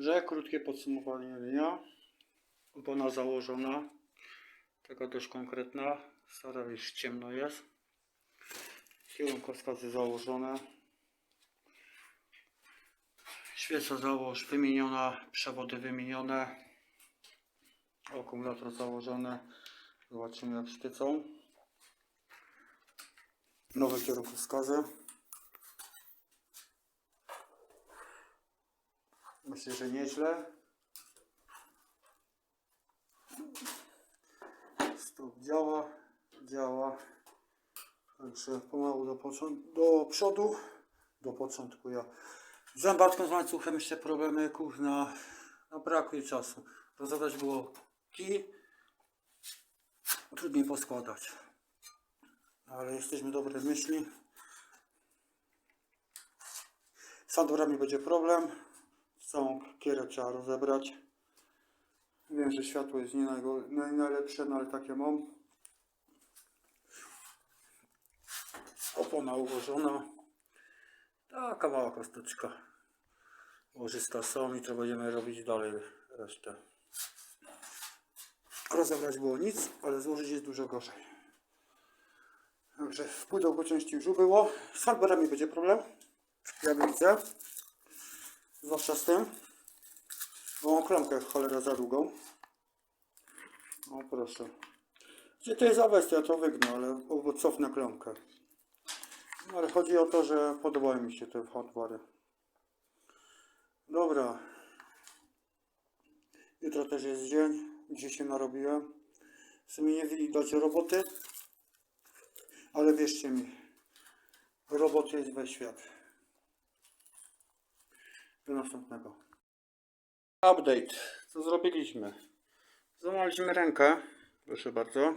Dobrze, krótkie podsumowanie dnia. Opona założona. Taka dość konkretna. Stara już ciemno jest. Kierunkowskazy założone. Świeca załóż wymieniona, przewody wymienione. Akumulator założony. Zobaczymy jak świecą. Nowe kierunkowskazy. Myślę, że nieźle. Stop działa, działa. Także pomału do, do przodu, do początku ja. Zębatką z łańcuchem jeszcze problemy, kurna, no brakuje czasu. Rozebrać było kij, trudniej poskładać. Ale jesteśmy dobre myśli. Z sandorami będzie problem. Całą kierę trzeba rozebrać. Wiem, że światło jest nie, najlepsze, no ale takie mam. Opona ułożona. Taka mała kosteczka. Łożysta są i to będziemy robić dalej resztę. Rozebrać było nic, ale złożyć jest dużo gorzej. Także w pudełku części już było. Z hardwarami będzie problem. Jak widzę. Zwłaszcza z tym. Bo mam klamkę cholera za długą. O proszę. Gdzie to jest awestia, to wygnę, ale albo cofnę klamkę. No, ale chodzi o to, że podobają mi się te hardwary. Dobra. Jutro też jest dzień. Dzisiaj się narobiłem. W sumie nie widać roboty. Ale wierzcie mi. Roboty jest we świat. Do następnego. Update. Co zrobiliśmy? Złamaliśmy rękę. Proszę bardzo.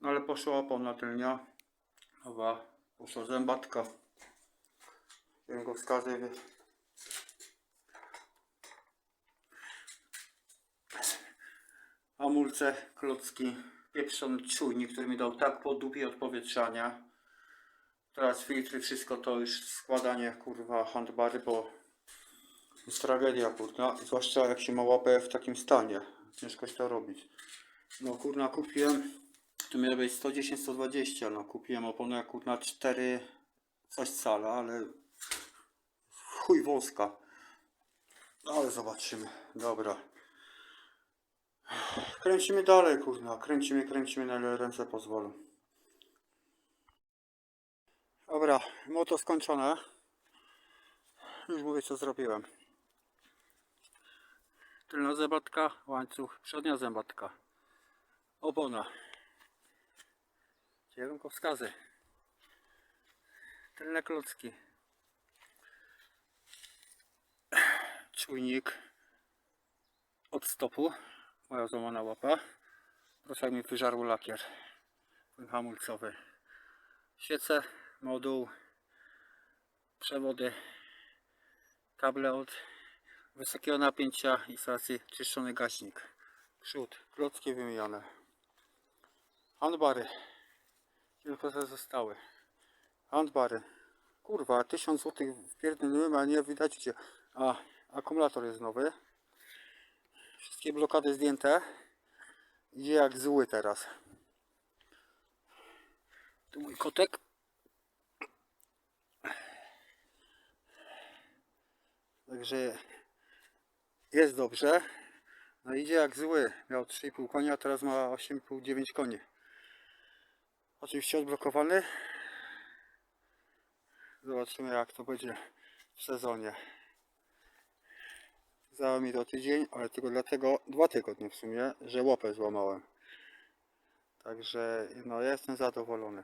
No ale poszła opona tylnia. Nowa. Poszła zębatka. Kierunkowskazy. Hamulce, klocki. Pieprzony czujnik, który mi dał tak po dupie odpowietrzania. Teraz filtry, wszystko to już składanie kurwa handbary, bo jest tragedia kurna, zwłaszcza jak się ma łapę w takim stanie. Ciężko się to robić. No kurna kupiłem, tu miało być 110-120, no kupiłem oponę kurna 4 coś cala, ale chuj wąska. Ale zobaczymy, dobra. Kręcimy dalej kurna, kręcimy, kręcimy na ile ręce pozwolą. Dobra, moto skończone. Już mówię co zrobiłem. Tylna zębatka, łańcuch, przednia zębatka. Opona. Kierunkowskazy. Tylne klocki. Czujnik od stopu. Moja złamana łapa. Jak mi wyżarł lakier. Płyn hamulcowy. Świece, moduł, przewody, kable od wysokiego napięcia i stacji czyszczony gaśnik. Przód, klocki wymienione. Handbary. Te zostały. Handbary. Kurwa, 1000 zł wpierdolłem, a nie widać gdzie. A, akumulator jest nowy. Wszystkie blokady zdjęte. Idzie jak zły teraz. Tu mój kotek. Także jest dobrze. No idzie jak zły. Miał 3,5 konia, teraz ma 8,5-9 koni. Oczywiście odblokowany. Zobaczymy jak to będzie w sezonie. Zajął mi to tydzień, ale tylko dlatego, dwa tygodnie w sumie, że łopę złamałem. Także no jestem zadowolony.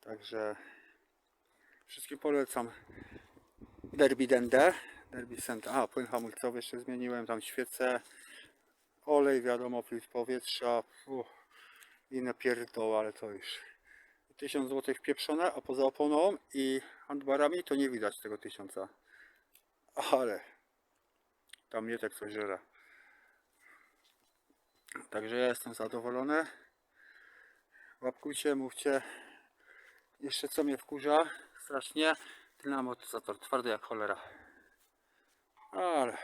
Także wszystkim polecam Derby Dende, Derby Center. A, płyn hamulcowy jeszcze zmieniłem, tam świecę, olej, wiadomo, filtr powietrza, uff, inne pierdoły, ale to już 1000 zł pieprzone, a poza oponą i handbarami to nie widać tego tysiąca. Ale tam nie tak coś żera. Także ja jestem zadowolony. Łapkujcie, mówcie. Jeszcze co mnie wkurza strasznie, na amortyzator twardy jak cholera. Ale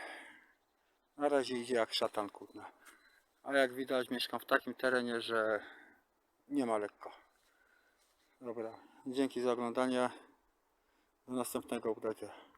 na razie idzie jak szatan kurna. A jak widać mieszkam w takim terenie, że nie ma lekko. Dobra, dzięki za oglądanie. Do następnego update'a.